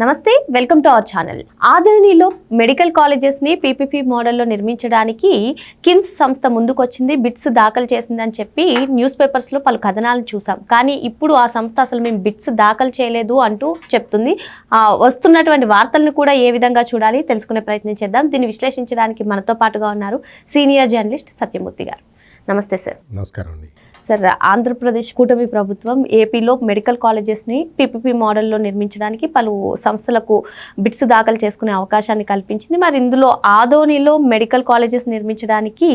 నమస్తే welcome to our channel. ఆదరణిలో medical కాలేజెస్ని పీపీపీ మోడల్లో నిర్మించడానికి కిమ్స్ సంస్థ ముందుకొచ్చింది బిట్స్ దాఖలు చేసిందని చెప్పి న్యూస్ పేపర్స్లో పలు కథనాలను చూసాం. కానీ ఇప్పుడు ఆ సంస్థ అసలు మేము బిట్స్ దాఖలు చేయలేదు అంటూ చెప్తుంది. వస్తున్నటువంటి వార్తలను కూడా ఏ విధంగా చూడాలి తెలుసుకునే ప్రయత్నం చేద్దాం. దీన్ని విశ్లేషించడానికి మనతో పాటుగా ఉన్నారు సీనియర్ జర్నలిస్ట్ సత్యమూర్తి గారు. నమస్తే సార్. నమస్కారం అండి. సార్ ఆంధ్రప్రదేశ్ కూటమి ప్రభుత్వం ఏపీలో మెడికల్ కాలేజెస్ని పీపీపీ మోడల్లో నిర్మించడానికి పలు సంస్థలకు బిట్స్ దాఖలు చేసుకునే అవకాశాన్ని కల్పించింది. మరి ఇందులో ఆదోనిలో మెడికల్ కాలేజెస్ నిర్మించడానికి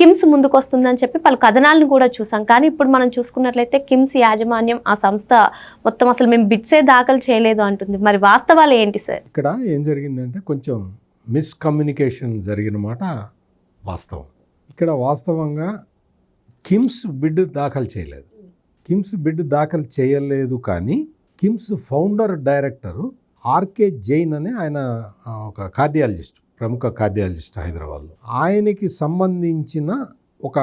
కిమ్స్ ముందుకొస్తుందని చెప్పి పలు కథనాలను కూడా చూసాం. కానీ ఇప్పుడు మనం చూసుకున్నట్లయితే కిమ్స్ యాజమాన్యం ఆ సంస్థ మొత్తం అసలు మేము బిట్సే దాఖలు చేయలేదు అంటుంది. మరి వాస్తవాలు ఏంటి సార్? ఇక్కడ ఏం జరిగిందంటే కొంచెం మిస్కమ్యూనికేషన్ జరిగిన మాట వాస్తవం. ఇక్కడ వాస్తవంగా కిమ్స్ బిడ్ దాఖలు చేయలేదు. కిమ్స్ బిడ్ దాఖలు చేయలేదు కానీ KIMS founder director R K Jain అనే ఆయన ఒక కార్డియాలజిస్ట్ ప్రముఖ కార్డియాలజిస్ట్ హైదరాబాద్లో. ఆయనకి సంబంధించిన ఒక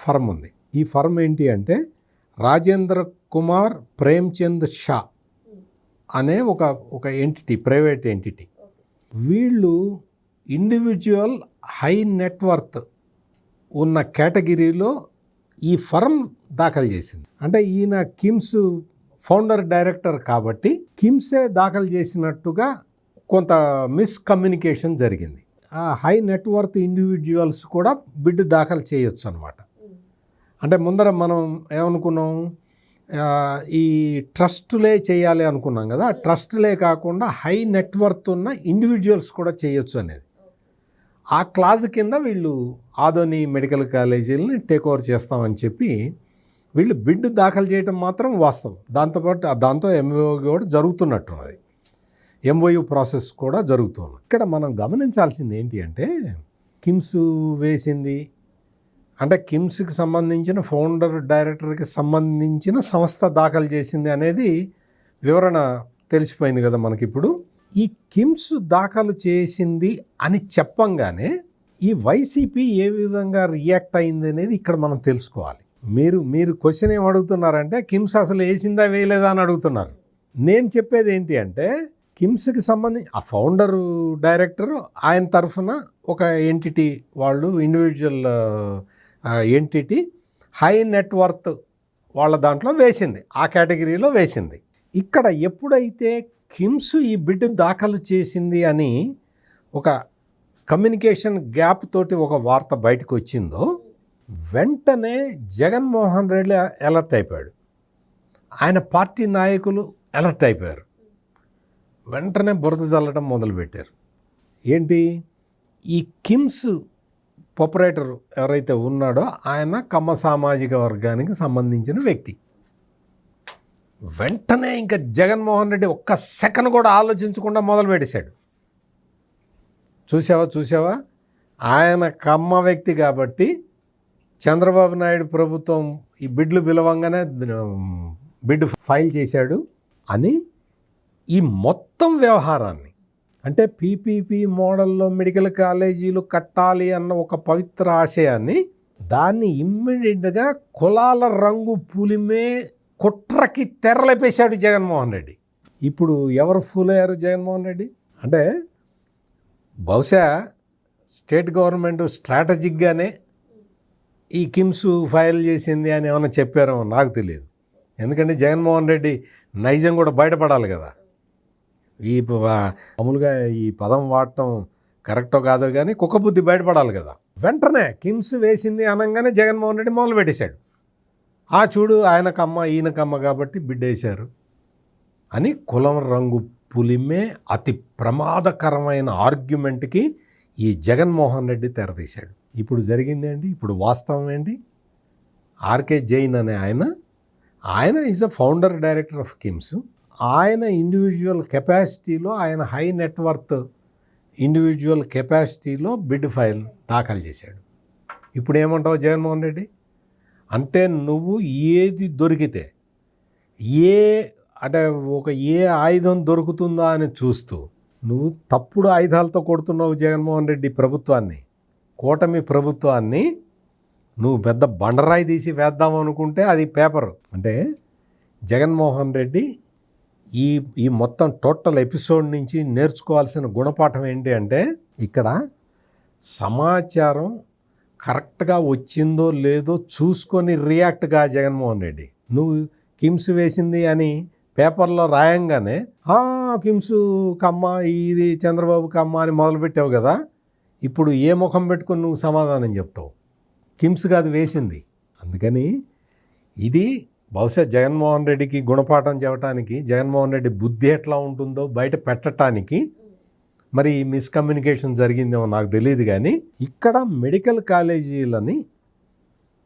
ఫర్మ్ ఉంది. ఈ ఫర్మ్ ఏంటి అంటే రాజేంద్ర కుమార్ ప్రేమ్చంద్ షా అనే ఒక ఒక ఎంటిటీ ప్రైవేట్ ఎంటిటీ వీళ్ళు ఇండివిజువల్ హై నెట్వర్త్ ఉన్న కేటగిరీలో ఈ ఫర్మ్ దాఖలు చేసింది. అంటే ఈయన కిమ్స్ ఫౌండర్ డైరెక్టర్ కాబట్టి కిమ్సే దాఖలు చేసినట్టుగా కొంత మిస్కమ్యూనికేషన్ జరిగింది. ఆ హై నెట్వర్త్ ఇండివిజువల్స్ కూడా బిడ్ దాఖలు చేయొచ్చు అనమాట అంటే ముందర మనం ఏమనుకున్నాం? ఈ ట్రస్టులే చేయాలి అనుకున్నాం కదా ట్రస్టులే కాకుండా హై నెట్వర్త్ ఉన్న ఇండివిజువల్స్ కూడా చేయొచ్చు అనేది. ఆ క్లాజ్ కింద వీళ్ళు ఆదోని మెడికల్ కాలేజీలని టేక్ ఓవర్ చేస్తామని చెప్పి వీళ్ళు బిడ్ దాఖలు చేయడం మాత్రం వాస్తవం. దాంతోపాటు దాంతో ఎంఓ కూడా జరుగుతున్నట్టున్నది. ఎంఓయు ప్రాసెస్ కూడా జరుగుతుంది ఇక్కడ మనం గమనించాల్సింది ఏంటి అంటే కిమ్స్ వేసింది. అంటే కిమ్స్కి సంబంధించిన ఫౌండర్ డైరెక్టర్కి సంబంధించిన సంస్థ దాఖలు చేసింది అనేది వివరణ తెలిసిపోయింది కదా మనకిప్పుడు. ఈ కిమ్స్ దాఖలు చేసింది అని చెప్పంగానే ఈ వైసీపీ ఏ విధంగా రియాక్ట్ అయింది అనేది ఇక్కడ మనం తెలుసుకోవాలి. మీరు మీరు క్వశ్చన్ ఏం అడుగుతున్నారంటే కిమ్స్ అసలు వేసిందా వేయలేదా అని అడుగుతున్నారు. నేను చెప్పేది ఏంటి అంటే కిమ్స్కి సంబంధించి ఆ ఫౌండర్ డైరెక్టర్ ఆయన తరఫున ఒక ఎంటిటీ వాళ్ళు ఇండివిజువల్ ఎంటిటీ హై నెట్వర్త్ వాళ్ళ దాంట్లో వేసింది. ఆ కేటగిరీలో వేసింది. ఇక్కడ ఎప్పుడైతే కిమ్స్ ఈ బిడ్ దాఖలు చేసింది అని ఒక కమ్యూనికేషన్ గ్యాప్ తోటి ఒక వార్త బయటకు వచ్చిందో వెంటనే జగన్మోహన్ రెడ్డి అలర్ట్ అయిపోయాడు. ఆయన పార్టీ నాయకులు అలర్ట్ అయిపోయారు. వెంటనే బురద చల్లడం మొదలుపెట్టారు. ఏంటి? ఈ కిమ్స్ పొపరేటర్ ఎవరైతే ఉన్నాడో ఆయన కమ్మ సామాజిక వర్గానికి సంబంధించిన వ్యక్తి. వెంటనే ఇంకా జగన్మోహన్ రెడ్డి ఒక్క సెకండ్ కూడా ఆలోచించకుండా మొదలు పెట్టేశాడు. చూసావా చూసావా? ఆయన కమ్మ వ్యక్తి కాబట్టి చంద్రబాబు నాయుడు ప్రభుత్వం ఈ బిడ్లు పిలవంగానే బిడ్ ఫైల్ చేశాడు అని ఈ మొత్తం వ్యవహారాన్ని అంటే పీపీపీ మోడల్లో మెడికల్ కాలేజీలు కట్టాలి అన్న ఒక పవిత్ర ఆశయాన్ని దాన్ని ఇమ్మీడియట్గా కులాల రంగు పులిమే కుట్రకి తెరలేపేశాడు జగన్మోహన్ రెడ్డి. ఇప్పుడు ఎవరు ఫూల్ అయ్యారు జగన్మోహన్ రెడ్డి? అంటే బహుశా స్టేట్ గవర్నమెంట్ స్ట్రాటజిక్గానే ఈ కిమ్స్ ఫైల్ చేసింది అని ఏమైనా చెప్పారో నాకు తెలియదు. ఎందుకంటే జగన్మోహన్ రెడ్డి నైజం కూడా బయటపడాలి కదా. ఈ మామూలుగా ఈ పదం వాడటం కరెక్టో కాదో కానీ కుక్క బుద్ధి బయటపడాలి కదా. వెంటనే కిమ్స్ వేసింది అనగానే జగన్మోహన్ రెడ్డి మొదలు పెట్టేశాడు ఆ చూడు ఆయనకమ్మ ఈయనకమ్మ కాబట్టి బిడ్డేశారు. అని కులం రంగు పులిమే అతి ప్రమాదకరమైన ఆర్గ్యుమెంట్కి ఈ జగన్మోహన్ రెడ్డి తెరదీశాడు ఇప్పుడు జరిగింది ఏంటి? ఇప్పుడు వాస్తవం ఏంటి? ఆర్కే జైన్ అనే ఆయన ఆయన is a founder director of KIMS ఆయన ఇండివిజువల్ కెపాసిటీలో ఆయన హై నెట్వర్త్ ఇండివిజువల్ కెపాసిటీలో బిడ్ ఫైల్ దాఖలు చేశాడు. ఇప్పుడు ఏమంటావు జగన్మోహన్ రెడ్డి? అంటే నువ్వు ఏది దొరికితే ఏ అంటే ఒక ఏ ఆయుధం దొరుకుతుందా అని చూస్తూ నువ్వు తప్పుడు ఆయుధాలతో కొడుతున్నావు జగన్మోహన్ రెడ్డి ప్రభుత్వాన్ని కూటమి ప్రభుత్వాన్ని నువ్వు పెద్ద బండరాయి తీసి వేద్దాం అనుకుంటే అది పేపర్. అంటే జగన్మోహన్ రెడ్డి ఈ ఈ మొత్తం టోటల్ ఎపిసోడ్ నుంచి నేర్చుకోవాల్సిన గుణపాఠం ఏంటి అంటే ఇక్కడ సమాచారం కరెక్ట్గా వచ్చిందో లేదో చూసుకొని రియాక్ట్గా జగన్మోహన్ రెడ్డి. నువ్వు కిమ్స్ వేసింది అని పేపర్లో రాయంగానే "ఆ, కిమ్స్ కమ్మ ఇది చంద్రబాబు కమ్మ అని మొదలుపెట్టావు కదా ఇప్పుడు ఏ ముఖం పెట్టుకొని నువ్వు సమాధానం చెప్తావు? కిమ్స్ కాదు వేసింది. అందుకని ఇది బహుశా జగన్మోహన్ రెడ్డికి గుణపాఠం చెప్పడానికి జగన్మోహన్ రెడ్డి బుద్ధి ఎట్లా ఉంటుందో బయట పెట్టడానికి మరి మిస్కమ్యూనికేషన్ జరిగిందేమో నాకు తెలియదు కానీ ఇక్కడ మెడికల్ కాలేజీలని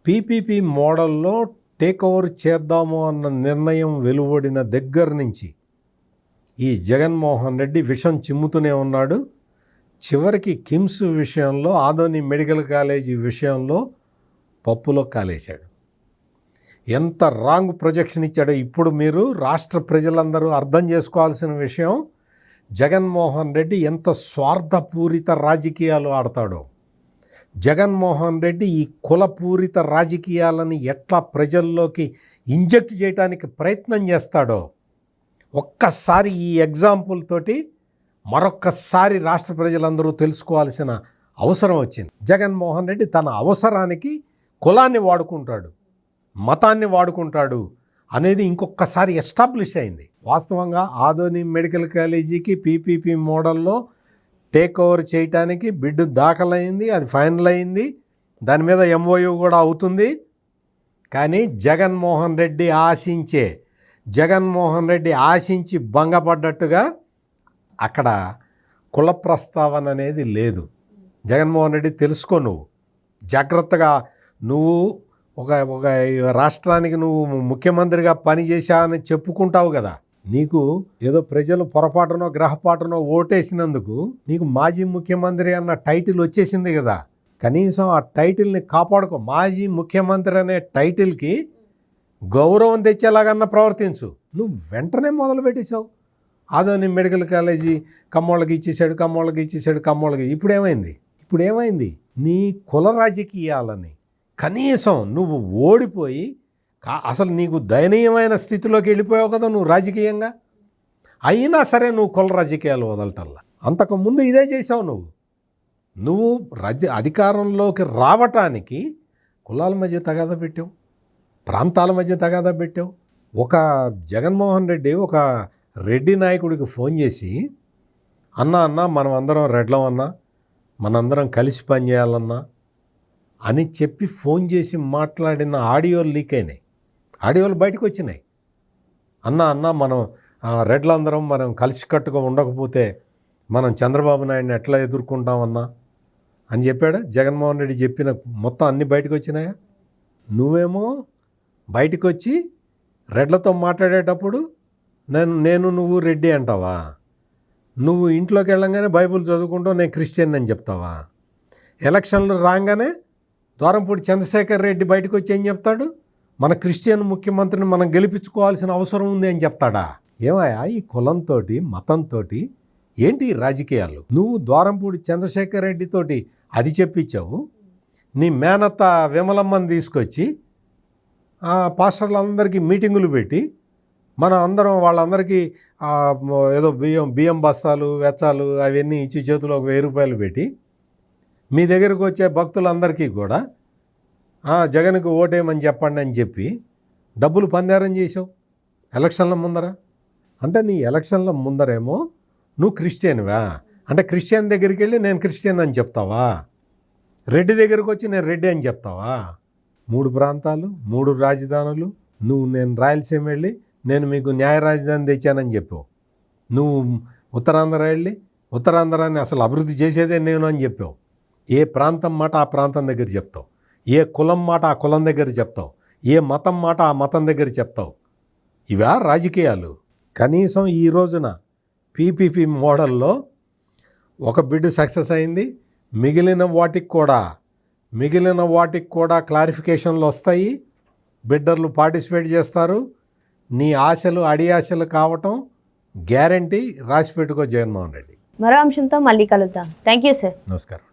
పీపీపీ మోడల్లో టేక్ ఓవర్ చేద్దాము అన్న నిర్ణయం వెలువడిన దగ్గర నుంచి ఈ జగన్మోహన్ రెడ్డి విషం చిమ్ముతూనే ఉన్నాడు. చివరికి కిమ్స్ విషయంలో ఆదోని మెడికల్ కాలేజీ విషయంలో పప్పులో కాలేశాడు. ఎంత రాంగ్ ప్రొజెక్షన్ ఇచ్చాడో ఇప్పుడు మీరు రాష్ట్ర ప్రజలందరూ అర్థం చేసుకోవాల్సిన విషయం జగన్మోహన్ రెడ్డి ఎంత స్వార్థపూరిత రాజకీయాలు ఆడతాడో. జగన్మోహన్ రెడ్డి ఈ కులపూరిత రాజకీయాలని ఎట్లా ప్రజల్లోకి ఇంజెక్ట్ చేయడానికి ప్రయత్నం చేస్తాడో. ఒక్కసారి ఈ ఎగ్జాంపుల్ తోటి మరొక్కసారి రాష్ట్ర ప్రజలందరూ తెలుసుకోవాల్సిన అవసరం వచ్చింది. జగన్మోహన్ రెడ్డి తన అవసరానికి కులాన్ని వాడుకుంటాడు మతాన్ని వాడుకుంటాడు అనేది ఇంకొకసారి ఎస్టాబ్లిష్ అయింది. వాస్తవంగా ఆదోని మెడికల్ కాలేజీకి పీపీపీ మోడల్లో టేక్ ఓవర్ చేయటానికి బిడ్ దాఖలైంది అది ఫైనల్ అయింది. దాని మీద ఎంఓయూ కూడా అవుతుంది. కానీ జగన్మోహన్ రెడ్డి ఆశించే జగన్మోహన్ రెడ్డి ఆశించి భంగపడ్డట్టుగా అక్కడ కుల ప్రస్తావన అనేది లేదు. జగన్మోహన్ రెడ్డి తెలుసుకో నువ్వు. జాగ్రత్తగా నువ్వు ఒక ఒక రాష్ట్రానికి నువ్వు ముఖ్యమంత్రిగా పనిచేశావని చెప్పుకుంటావు కదా. నీకు ఏదో ప్రజలు పొరపాటునో గ్రహపాటునో ఓటేసినందుకు నీకు మాజీ ముఖ్యమంత్రి అన్న టైటిల్ వచ్చేసింది కదా. కనీసం ఆ టైటిల్ని కాపాడుకో. మాజీ ముఖ్యమంత్రి అనే టైటిల్కి గౌరవం తెచ్చేలాగన్నా ప్రవర్తించు. నువ్వు వెంటనే మొదలు పెట్టేశావు. ఆదోని మెడికల్ కాలేజీ కమ్మోళ్ళకి ఇచ్చేసాడు కమ్మోళ్ళకి ఇచ్చేసాడు కమ్మోళ్ళకి. ఇప్పుడు ఏమైంది ఇప్పుడు ఏమైంది నీ కుల రాజకీయాలని కనీసం నువ్వు ఓడిపోయి కా- అసలు నీకు దయనీయమైన స్థితిలోకి వెళ్ళిపోయావు కదా నువ్వు రాజకీయంగా? అయినా సరే నువ్వు కుల రాజకీయాలు వదలటల్లా అంతకుముందు ఇదే చేసావు నువ్వు. నువ్వు రజ అధికారంలోకి రావటానికి కులాల మధ్య తగాదా పెట్టావు ప్రాంతాల మధ్య తగాదా పెట్టావు. ఒక జగన్మోహన్ రెడ్డి ఒక రెడ్డి నాయకుడికి ఫోన్ చేసి అన్న అన్న మనం అందరం రెడ్లం అన్నా మనందరం కలిసి పనిచేయాలన్నా అని చెప్పి ఫోన్ చేసి మాట్లాడిన ఆడియోలు లీక్ అయినాయి. ఆడియోలు బయటకు వచ్చినాయి. అన్న అన్న మనం రెడ్లందరం మనం కలిసికట్టుగా ఉండకపోతే మనం చంద్రబాబు నాయుడిని ఎట్లా ఎదుర్కొంటామన్నా అని చెప్పాడు? జగన్మోహన్ రెడ్డి చెప్పిన మొత్తం అన్నీ బయటకు వచ్చినాయా? నువ్వేమో బయటకు వచ్చి రెడ్లతో మాట్లాడేటప్పుడు నేను నేను నువ్వు రెడ్డి అంటావా? నువ్వు ఇంట్లోకి వెళ్ళంగానే బైబుల్ చదువుకుంటావు నేను క్రిస్టియన్ అని చెప్తావా? ఎలక్షన్లు రాగానే ద్వారంపూడి చంద్రశేఖర్ రెడ్డి బయటకు వచ్చి ఏం చెప్తాడు? మన క్రిస్టియన్ ముఖ్యమంత్రిని మనం గెలిపించుకోవాల్సిన అవసరం ఉంది అని చెప్తాడా? ఏమయ్యా ఈ కులంతో మతంతో ఏంటి రాజకీయాలు? నువ్వు ద్వారంపూడి చంద్రశేఖర్ రెడ్డితోటి అది చెప్పించావు. నీ మేనత్త విమలమ్మని తీసుకొచ్చి పాస్టర్లందరికీ మీటింగులు పెట్టి మన అందరం వాళ్ళందరికీ ఏదో బియ్యం బియ్యం బస్తాలు వెచ్చాలు అవన్నీ ఇచ్చి చేతిలో ఒక వెయ్యి రూపాయలు పెట్టి మీ దగ్గరకు వచ్చే భక్తులందరికీ కూడా జగన్కి జగన్కు ఓటేయమని చెప్పండి అని చెప్పి డబ్బులు పందారం చేసావు ఎలక్షన్ల ముందర? అంటే నీ ఎలక్షన్ల ముందరేమో నువ్వు క్రిస్టియన్వా? అంటే క్రిస్టియన్ దగ్గరికి వెళ్ళి నేను క్రిస్టియన్ అని చెప్తావా? రెడ్డి దగ్గరకు వచ్చి నేను రెడ్డి అని చెప్తావా? మూడు ప్రాంతాలు మూడు రాజధానులు నువ్వు నేను రాయలసీమ వెళ్ళి నేను మీకు న్యాయ రాజధాని తెచ్చానని చెప్పావు. నువ్వు ఉత్తరాంధ్ర వెళ్ళి ఉత్తరాంధ్రాన్ని అసలు అభివృద్ధి చేసేదే నేను అని చెప్పావు. ఏ ప్రాంతం మాట ఆ ప్రాంతం దగ్గర చెప్తావు? ఏ కులం మాట ఆ కులం దగ్గర చెప్తావు? ఏ మతం మాట ఆ మతం దగ్గర చెప్తావు? ఇవా రాజకీయాలు. కనీసం ఈ రోజున పీపీపీ మోడల్లో ఒక బిడ్ సక్సెస్ అయింది. మిగిలిన వాటికి కూడా మిగిలిన వాటికి కూడా క్లారిఫికేషన్లు వస్తాయి. బిడ్డర్లు పార్టిసిపేట్ చేస్తారు. నీ ఆశలు అడి ఆశలు కావటం గ్యారంటీ రాసి పెట్టుకో జగన్మోహన్ రెడ్డి. మరో అంశంతో మళ్ళీ కలుద్దాం. Thank you sir. నమస్కారం.